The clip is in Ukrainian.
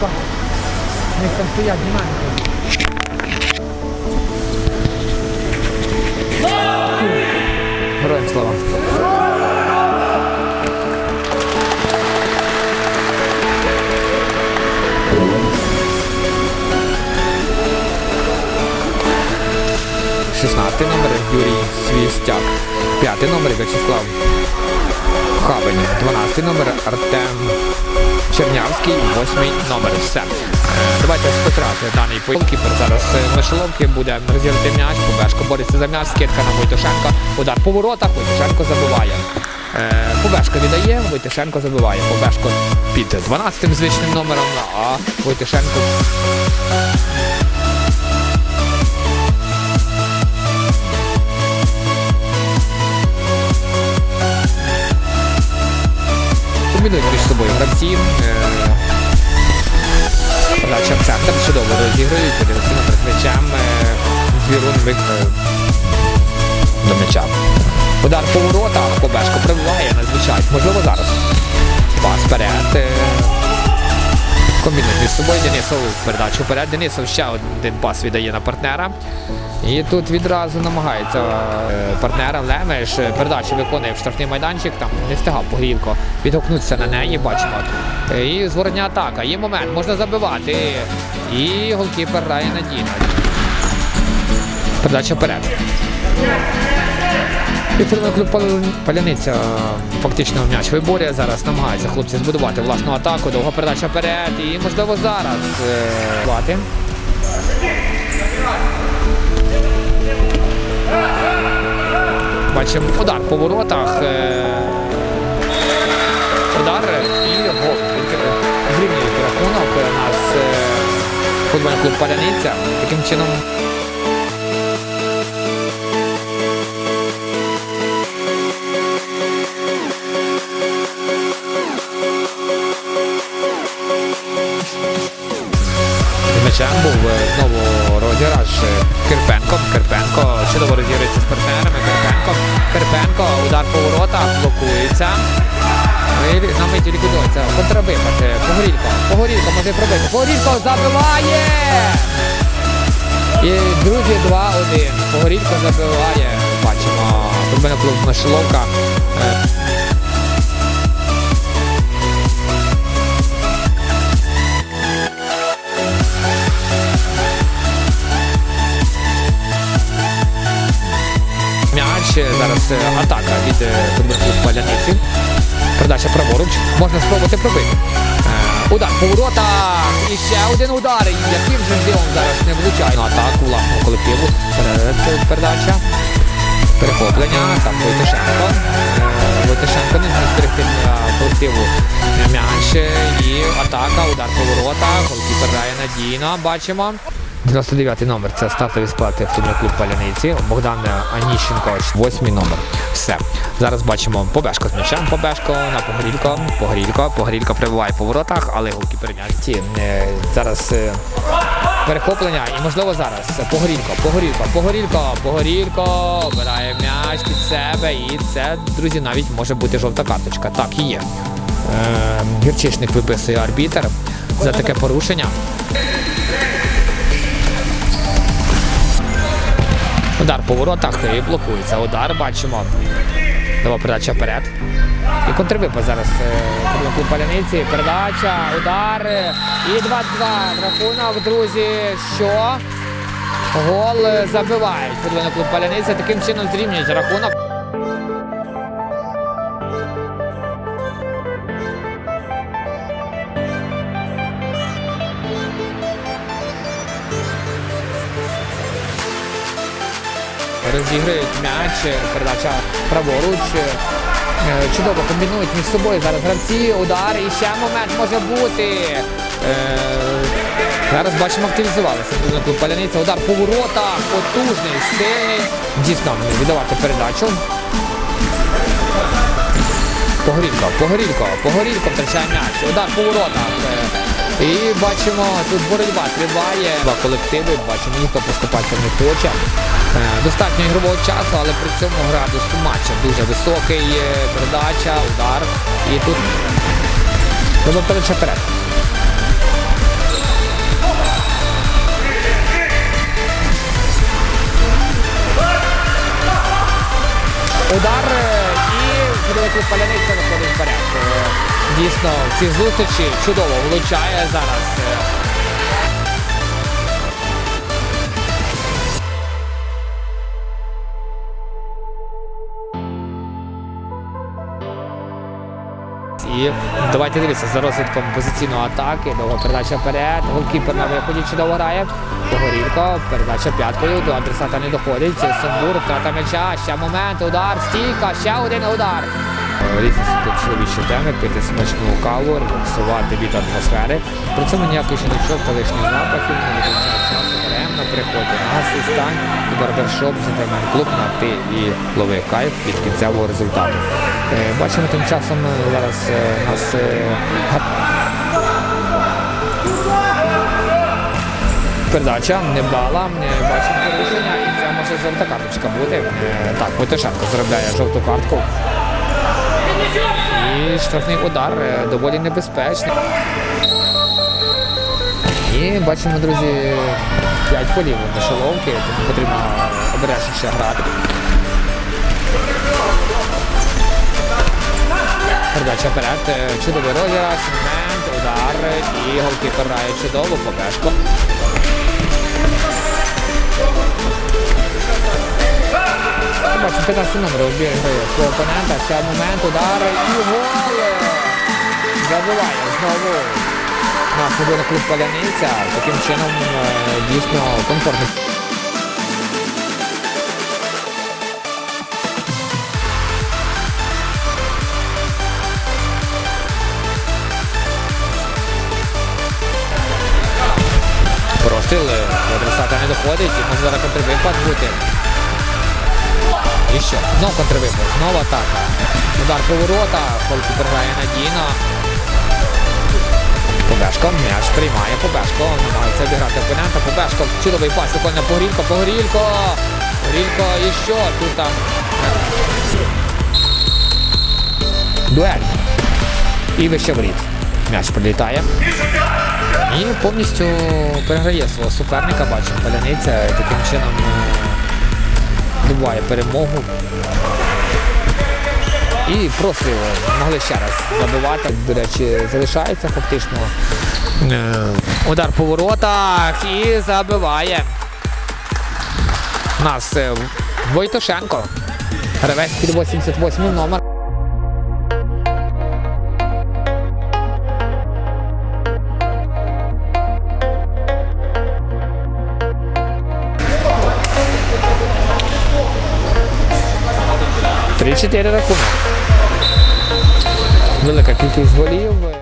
У них там стоять слава. Шістнадцятий номер Юрій Свістяк. П'ятий номер В'ячеслав Хабень. 12 номер Артем Чернявський, восьмий номер. Все. Е, Давайте спитрати даний поєдинок. Зараз е, Мишеловки буде розірвати м'яч, Побешко бореться за м'яч, скидка на Войтушенка. Удар по воротах, Войтушенко забиває. Е, Побешко віддає, Войтишенко забиває. Побешко під 12 звичним номером, а Войтишенко 7. Начав Шахтар чудово розігрують, подивився перед м'ячам. Звірун е, вигнав е, до меча. Удар по воротах, Кобешко прибуває, надзвичайно. Можливо, зараз. Пас вперед. Е, Комбінують між собою Денисов передачу вперед. Денисов ще один пас віддає на партнера. І тут відразу намагається е, партнера Лемеш. Передачу виконує в штрафний майданчик, там не встигав погрілко відгукнутися на неї, бачимо. І зворотня атака. Є момент, можна забивати. І голкіпер грає надійно. Передача вперед. І клуб Паляниця фактично м'яч виборює. Зараз намагаються хлопці збудувати власну атаку. Довга передача вперед. І можливо зараз е, бати. Бачимо удар по воротах. е, Удар і гол. Зрівнює рахунок у нас е, футбольний клуб Паляниця. Таким чином. М'ячем був знову розіграш Кирпенко. Кирпенко чудово розігрується з партнерами. Кирпенко. Кирпенко, удар по воротах, блокується. На миті ліквідується. Контрабипад. е, Погорілько. Погорілько може пробити. Погорілько забиває! І друзі 2-1. Погорілько забиває. Бачимо. Футбольний клуб Мишеловка. Е, М'яч е, зараз е, атака від е, Паляниці. Передача праворуч. Можна спробувати пробити. Е, Удар по воротах. І ще один удар. Яким же дивом зараз не влучає на атаку власного колективу. Перед передача. Перехоплення. Там Войтишенко. Войтишенко не зміг зберегти колективу м'яч. І атака, удар по воротах. Голкіпер грає надійно. Бачимо. 99 номер це стартові склад футбольний клуб Паляниці. Богдан Аніщенко, 8 номер. Все. Зараз бачимо Побешко з м'ячем. Побешко на Погорілько. Погорілько. Погорілько прибуває по воротах, але голкіпер м'ячці. Е, Зараз е, перехоплення і можливо зараз. Погорілько, Погорілько, Погорілько, Погорілько обирає м'яч під себе. І це, друзі, навіть може бути жовта карточка. Так і є. Е, Гірчишник виписує арбітер за таке порушення. Удар по воротах і блокується. Удар бачимо. Нова передача вперед. І контрвипа зараз е, клуб Паляниці. Передача, удар. І 2-2. Рахунок, друзі. Що? Гол забивають. Футбольний клуб паляниці. Таким чином зрівнюють рахунок. Розіграють м'яч, е, передача праворуч. Е, Чудово комбінують між собою зараз гравці, удар і ще момент може бути. Е, Зараз бачимо, активізувалися. Паляниця. Удар по воротах, потужний, сильний. Дійсно, віддавати передачу. Погорілько, Погорілько, Погорілько втрачає м'яч. Удар по воротах. І бачимо, тут боротьба триває. Два колективи, бачимо, ніхто поступати не хоче. Е, достатньо ігрового часу, але при цьому градус матча дуже високий, е, передача, удар. І тут треба е, передача. Удар і велику паляниця виходить вперед. Дійсно, в цій зустрічі чудово влучає зараз. І давайте дивитися за розвитком позиційної атаки. Довга передача вперед. Голкіпер на виході чудово грає. Погорілко. Передача п'яткою. До адресата не доходить. Сумбур, втрата м'яча. Ще момент. Удар. Стійка. Ще один удар. Різні чоловічі теми, пити смачну каву, релаксувати від атмосфери. При цьому ніякий шиночок та лишніх запахів, не витрачає часу даремно, приходь до нас і стань у барбершоп «Джентльмен клуб на ти і лови кайф від кінцевого результату. Е, Бачимо тим часом е, зараз е, у нас Передача невдала, не бачимо порушення, і це може жовта карточка бути. Так, Войтишенко заробляє жовту картку. І штрафний удар е, доволі небезпечний. І бачимо, друзі, 5 фолів на шоловки, тому потрібно обережніше грати. Передача вперед, е, чудовий розіграш, момент, удар і голкіпер грає чудово, побешко. Бачимо, 15 номер обіграє свого опонента, ще момент, удар і гол! Забиває знову наш футбольний клуб Паляниця. Таким чином дійсно комфортно. Простріл до адресата не доходить, і може зараз контрвипад бути. І що? Знов контрвипад, знову атака. Удар по ворота, голкіпер грає надійно. Побешко, м'яч приймає Побешко, намагається обіграти опонента. Побешко, чудовий пас, виконує Погорілько, Погорілько. Погорілько і що? Тут там. Дуель. І вище воріт. М'яч прилітає. І повністю переграє свого суперника, бачимо, Паляниця таким чином здобуває перемогу. І простріли могли ще раз забивати. До речі, залишається фактично. Е, Удар по воротах і забиває. У нас е, Войтошенко. Гравець під 88 номер. Три-чотири рахунок. Велика кількість голів.